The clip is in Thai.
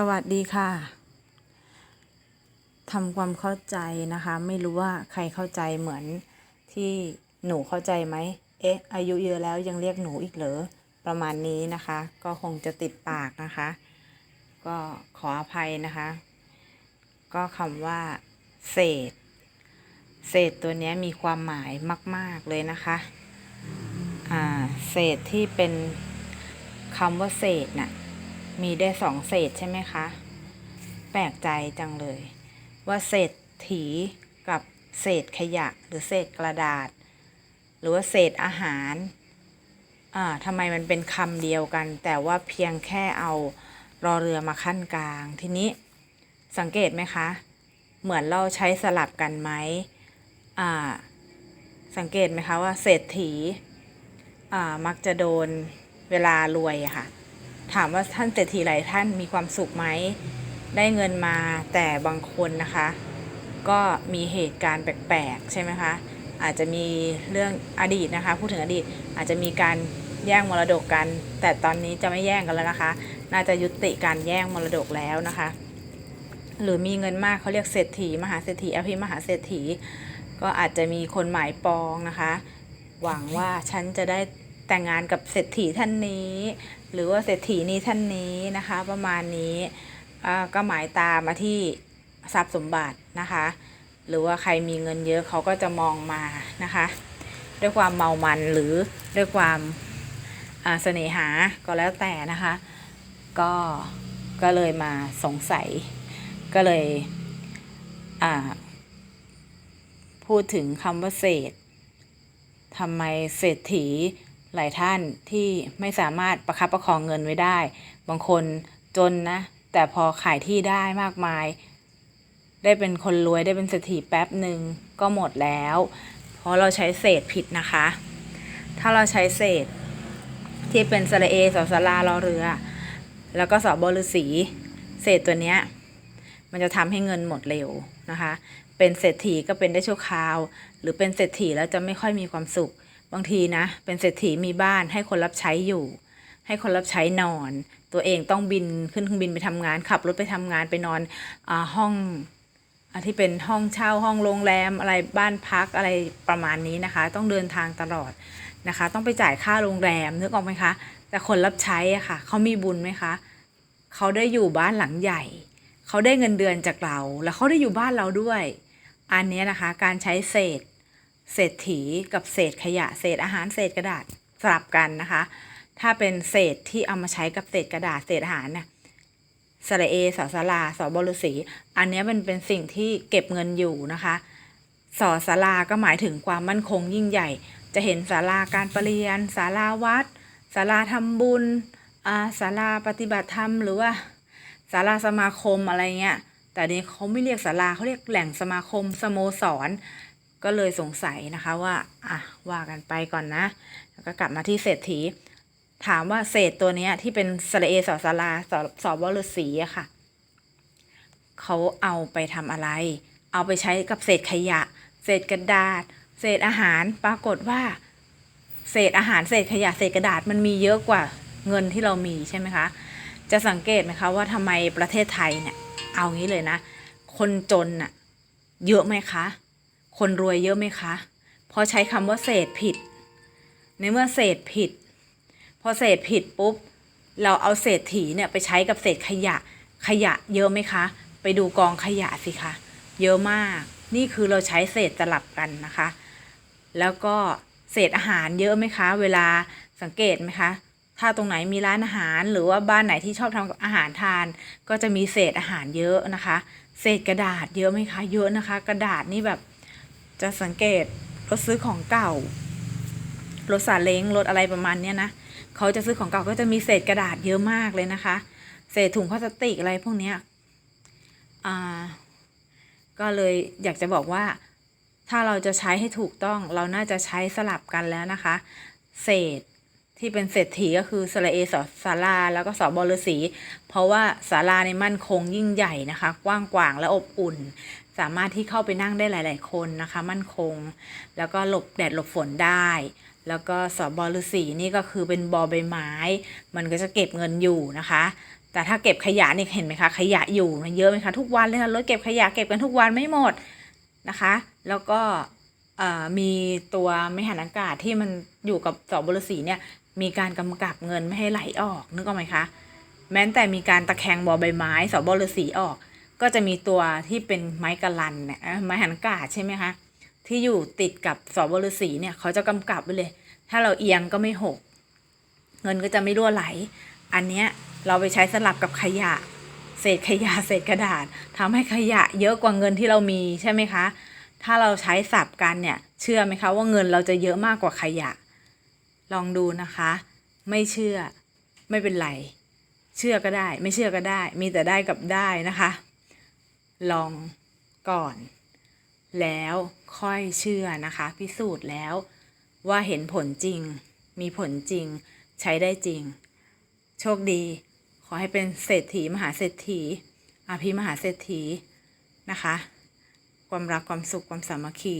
สวัสดีค่ะทำความเข้าใจนะคะ ไม่รู้ว่าใครเข้าใจเหมือนที่หนูเข้าใจไหมเอ๊ะ อายุเยอะแล้วยังเรียกหนูอีกเหรอประมาณนี้นะคะ ก็คงจะติดปากนะคะ ก็ขออภัยนะคะ ก็คำว่า เศษ เศษตัวนี้มีความหมายมาก ๆเลยนะคะอ่าเศษที่เป็นคำว่าเศษน่ะ มีได้สองเศษใช่ไหมคะ แปลกใจจังเลย ว่าเศษถีกับเศษขยะหรือเศษกระดาษ หรือว่าเศษอาหารอ่าทำไมมันเป็นคำเดียวกัน แต่ว่าเพียงแค่เอารอเรือมาขั้นกลาง ทีนี้สังเกตไหมคะ เหมือนเราใช้สลับกันไหมอ่าสังเกตไหมคะว่าเศรษฐีอ่ามักจะโดนเวลารวยอะค่ะ ถามว่าท่านเศรษฐีหลายท่านมีความสุขไหม ได้เงินมาแต่บางคนนะคะ ก็มีเหตุการณ์แปลกๆ ใช่ไหมคะ อาจจะมีเรื่องอดีตนะคะ พูดถึงอดีตอาจจะมีการแย่งมรดกกัน แต่ตอนนี้จะไม่แย่งกันแล้วนะคะ น่าจะยุติการแย่งมรดกแล้วนะคะ หรือมีเงินมากเขาเรียกเศรษฐีมหาเศรษฐีอภิมหาเศรษฐี ก็อาจจะมีคนหมายปองนะคะ หวังว่าฉันจะได้แต่งงานกับเศรษฐีท่านนี้ หรือว่าเศรษฐีนี้ท่านนี้นะคะ ประมาณนี้อ่าก็หมายตามมาที่ทรัพย์สมบัตินะคะ หรือว่าใครมีเงินเยอะเขาก็จะมองมานะคะ ด้วยความเมามันหรือด้วยความอ่าเสน่หาก็แล้วแต่นะคะ ก็ก็เลยมาสงสัย ก็เลยอ่าพูดถึงคำว่าเศษทำไมเศรษฐี หลายท่านที่ไม่สามารถประคับประคองเงินไว้ได้ บางคนจนนะ แต่พอขายที่ได้มากมาย ได้เป็นคนรวยได้เป็นเศรษฐีแป๊บหนึ่งก็หมดแล้ว เพราะเราใช้เศษผิดนะคะ ถ้าเราใช้เศษที่เป็นสระเอสอสลารอเรือ แล้วก็สอบฤษีเศษตัวเนี้ยมันจะทำให้เงินหมดเร็วนะคะ เป็นเศรษฐีก็เป็นได้ชั่วคราว หรือเป็นเศรษฐีแล้วจะไม่ค่อยมีความสุข บางทีนะ เป็นเศรษฐีมีบ้านให้คนรับใช้อยู่ ให้คนรับใช้นอน ตัวเองต้องบินขึ้นเครื่องบินไปทำงาน ขับรถไปทำงานไปนอนอาห้องอที่เป็นห้องเช่าห้องโรงแรมอะไรบ้านพักอะไรประมาณนี้นะคะ ต้องเดินทางตลอดนะคะ ต้องไปจ่ายค่าโรงแรมนึกออกไหมคะแต่คนรับใช้อะค่ะเขามีบุญไหมคะเขาได้อยู่บ้านหลังใหญ่เขาได้เงินเดือนจากเรา แล้วเขาได้อยู่บ้านเราด้วย อันนี้นะคะการใช้เศษ เศษถีกับเศษขยะ เศษอาหารเศษกระดาษสลับกันนะคะ ถ้าเป็นเศษที่เอามาใช้กับเศษกระดาษเศษอาหารเนี่ยสระเอสอสลาสอบรุษี อันนี้มันเป็นสิ่งที่เก็บเงินอยู่นะคะสอสลาก็หมายถึงความมั่นคงยิ่งใหญ่ จะเห็นศาลาการประเรียนศาลาวัดศาลาทำบุญอาศาลาปฏิบัติธรรมหรือว่าศาลาสมาคมอะไรเงี้ยแต่นี้เขาไม่เรียกศาลาเขาเรียกแหล่งสมาคมสโมสร ก็เลยสงสัยนะคะว่าอะว่ากันไปก่อนนะ แล้วก็กลับมาที่เศรษฐี ถามว่าเศษตัวเนี้ยที่เป็นสระเอสอสาราสอสอบวฤษีอะค่ะ เขาเอาไปทำอะไร เอาไปใช้กับเศษขยะ เศษกระดาษ เศษอาหารปรากฏว่า เศษอาหารเศษขยะเศษกระดาษมันมีเยอะกว่าเงินที่เรามีใช่ไหมคะ จะสังเกตไหมคะว่าทำไมประเทศไทยเนี่ย เอางี้เลยนะ คนจนน่ะเยอะไหมคะ คนรวยเยอะไหมคะพราะใช้คำว่าเศษผิด ในเมื่อเศษผิด พอเศษผิดปุ๊บ เราเอาเศษถีเนี่ยไปใช้กับเศษขยะ ขยะเยอะไหมคะ ไปดูกองขยะสิคะ เยอะมาก นี่คือเราใช้เศษสลับกันนะคะ แล้วก็เศษอาหารเยอะไหมคะ เวลาสังเกตไหมคะ ถ้าตรงไหนมีร้านอาหาร หรือว่าบ้านไหนที่ชอบทำอาหารทาน ก็จะมีเศษอาหารเยอะนะคะ เศษกระดาษเยอะไหมคะ เยอะนะคะ กระดาษนี่แบบ จะสังเกตรถซื้อของเก่ารถซาเล้งรถอะไรประมาณเนี้ยนะเขาจะซื้อของเก่าก็จะมีเศษกระดาษเยอะมากเลยนะคะ เศษถุงพลาสติกอะไรพวกเนี้ยอ่าก็เลยอยากจะบอกว่า ถ้าเราจะใช้ให้ถูกต้องเราน่าจะใช้สลับกันแล้วนะคะ เศษที่เป็นเศรษฐีก็คือสระเอสสาราแล้วก็สอบฤษีเพราะว่าศาลาในมั่นคงยิ่งใหญ่นะคะ กว้างกวางและอบอุ่น สามารถที่เข้าไปนั่งได้หลาย ๆ คนนะคะ มั่นคง แล้วก็หลบแดดหลบฝนได้ แล้วก็สอบบฤษีนี่ก็คือเป็นบอใบไม้ มันก็จะเก็บเงินอยู่นะคะ แต่ถ้าเก็บขยะนี่เห็นไหมคะขยะอยู่มันเยอะไหมคะทุกวันเลยค่ะรถเก็บขยะเก็บกันทุกวันไม่หมดนะคะ แล้วก็มีตัวไม่หันอากาศที่มันอยู่กับสอบรสีเนี่ยมีการกำกับเงินไม่ให้ไหลออกนึกออกไหมคะ แม้แต่มีการตะแคงบอใบไม้สอบรสีออก ก็จะมีตัวที่เป็นไม้กะลันเนี่ยไม้หันกาศใช่ไหมคะ ที่อยู่ติดกับสอบรสีเนี่ยเขาจะกำกับไว้เลย ถ้าเราเอียงก็ไม่หก เงินก็จะไม่รั่วไหล อันเนี้ยเราไปใช้สลับกับขยะ เศษขยะเศษกระดาษทำให้ขยะเยอะกว่าเงินที่เรามีใช่ไหมคะ ถ้าเราใช้สับกันเนี่ย เชื่อไหมคะว่าเงินเราจะเยอะมากกว่าขยะ ลองดูนะคะ ไม่เชื่อไม่เป็นไร เชื่อก็ได้ ไม่เชื่อก็ได้ มีแต่ได้กับได้นะคะ ลองก่อน แล้วค่อยเชื่อนะคะ พิสูจน์แล้วว่าเห็นผลจริง มีผลจริง ใช้ได้จริง โชคดี ขอให้เป็นเศรษฐีมหาเศรษฐีอาภิมหาเศรษฐีนะคะ ความรักความสุขความสามัคคี